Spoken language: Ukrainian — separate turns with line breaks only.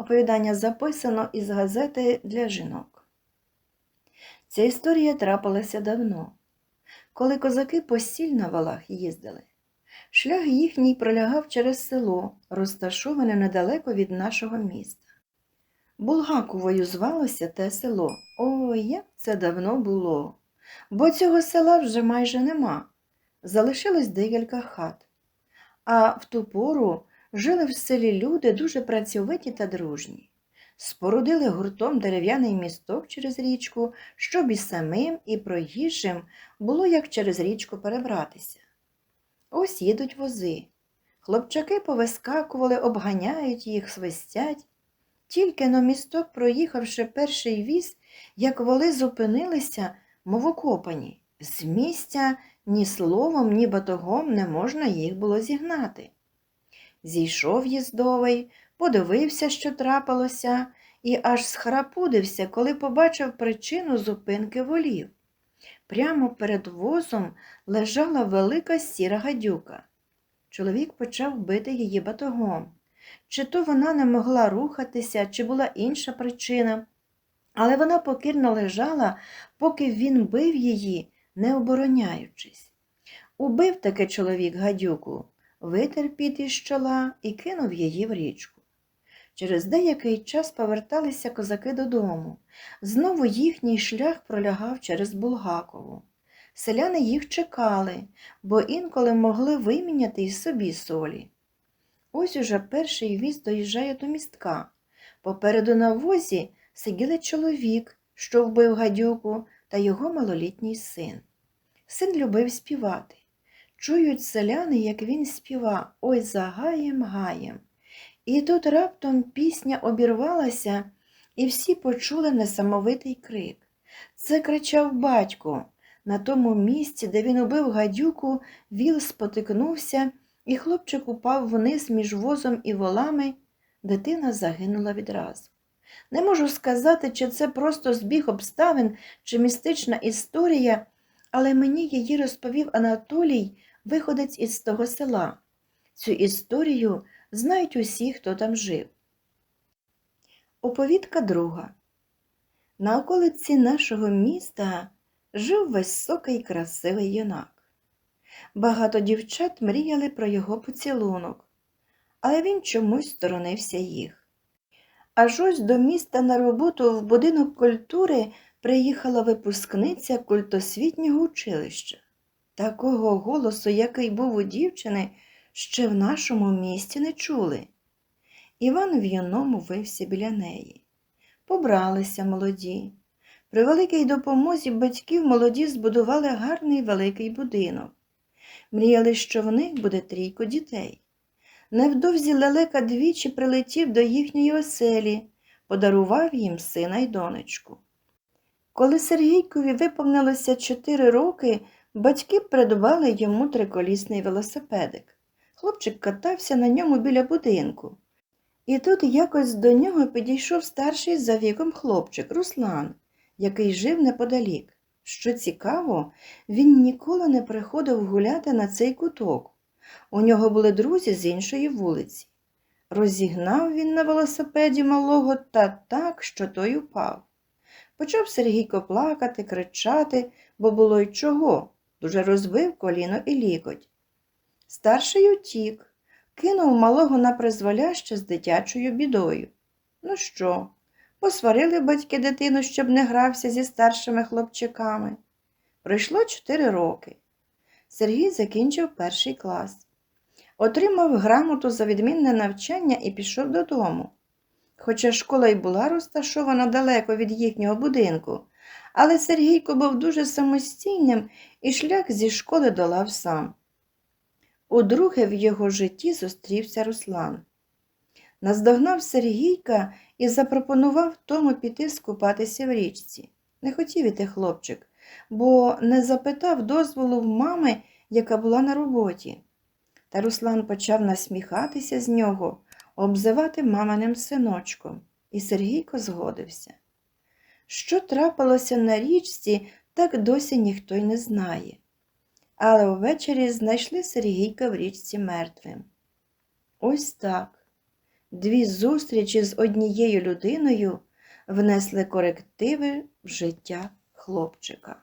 Оповідання записано із газети для жінок. Ця історія трапилася давно, коли козаки постіль на валах їздили. Шлях їхній пролягав через село, розташоване недалеко від нашого міста. Булгаковою звалося те село. Ой, як це давно було, бо цього села вже майже нема. Залишилось декілька хат. А в ту пору жили в селі люди дуже працьовиті та дружні. Спорудили гуртом дерев'яний місток через річку, щоб і самим, і проїжджим було як через річку перебратися. Ось їдуть вози. Хлопчаки повискакували, обганяють їх, свистять. Тільки на місток, проїхавши перший віз, як воли зупинилися, мов окопані. З місця ні словом, ні батогом не можна їх було зігнати. Зійшов їздовий, подивився, що трапилося, і аж схарапудився, коли побачив причину зупинки волів. Прямо перед возом лежала велика сіра гадюка. Чоловік почав бити її батогом. Чи то вона не могла рухатися, чи була інша причина, але вона покірно лежала, поки він бив її, не обороняючись. Убив таки чоловік гадюку, витер піт із чола і кинув її в річку. Через деякий час поверталися козаки додому. Знову їхній шлях пролягав через Булгакову. Селяни їх чекали, бо інколи могли виміняти й собі солі. Ось уже перший віз доїжджає до містка. Попереду на возі сиділи чоловік, що вбив гадюку, та його малолітній син. Син любив співати. Чують селяни, як він співа Ой за гаєм гаєм. І тут раптом пісня обірвалася, і всі почули несамовитий крик. Це кричав батько. На тому місці, де він убив гадюку, віл спотикнувся, і хлопчик упав вниз між возом і волами. Дитина загинула відразу. Не можу сказати, чи це просто збіг обставин, чи містична історія, але мені її розповів Анатолій, виходець із того села. Цю історію знають усі, хто там жив. Оповідка друга. На околиці нашого міста жив високий красивий юнак. Багато дівчат мріяли про його поцілунок, але він чомусь сторонився їх. Аж ось до міста на роботу в будинок культури приїхала випускниця культосвітнього училища. Такого голосу, який був у дівчини, ще в нашому місті не чули. Іван в юному вився біля неї. Побралися молоді. При великій допомозі батьків молоді збудували гарний великий будинок. Мріяли, що в них буде трійко дітей. Невдовзі лелека двічі прилетів до їхньої оселі, подарував їм сина й донечку. Коли Сергійкові виповнилося чотири роки, батьки придбали йому триколісний велосипедик. Хлопчик катався на ньому біля будинку. І тут якось до нього підійшов старший за віком хлопчик Руслан, який жив неподалік. Що цікаво, він ніколи не приходив гуляти на цей куток. У нього були друзі з іншої вулиці. Розігнав він на велосипеді малого та так, що той упав. Почав Сергійко плакати, кричати, бо було й чого, дуже розбив коліно і лікоть. Старший утік, кинув малого на призволяще з дитячою бідою. Ну що, посварили батьки дитину, щоб не грався зі старшими хлопчиками. Пройшло чотири роки. Сергій закінчив перший клас. Отримав грамоту за відмінне навчання і пішов додому. Хоча школа й була розташована далеко від їхнього будинку, але Сергійко був дуже самостійним і шлях зі школи долав сам. Удруге в його житті зустрівся Руслан. Наздогнав Сергійка і запропонував тому піти скупатися в річці. Не хотів іти хлопчик, бо не запитав дозволу в мами, яка була на роботі. Та Руслан почав насміхатися з нього, обзивати маминим синочком, і Сергійко згодився. Що трапилося на річці, так досі ніхто й не знає. Але увечері знайшли Сергійка в річці мертвим. Ось так. Дві зустрічі з однією людиною внесли корективи в життя хлопчика.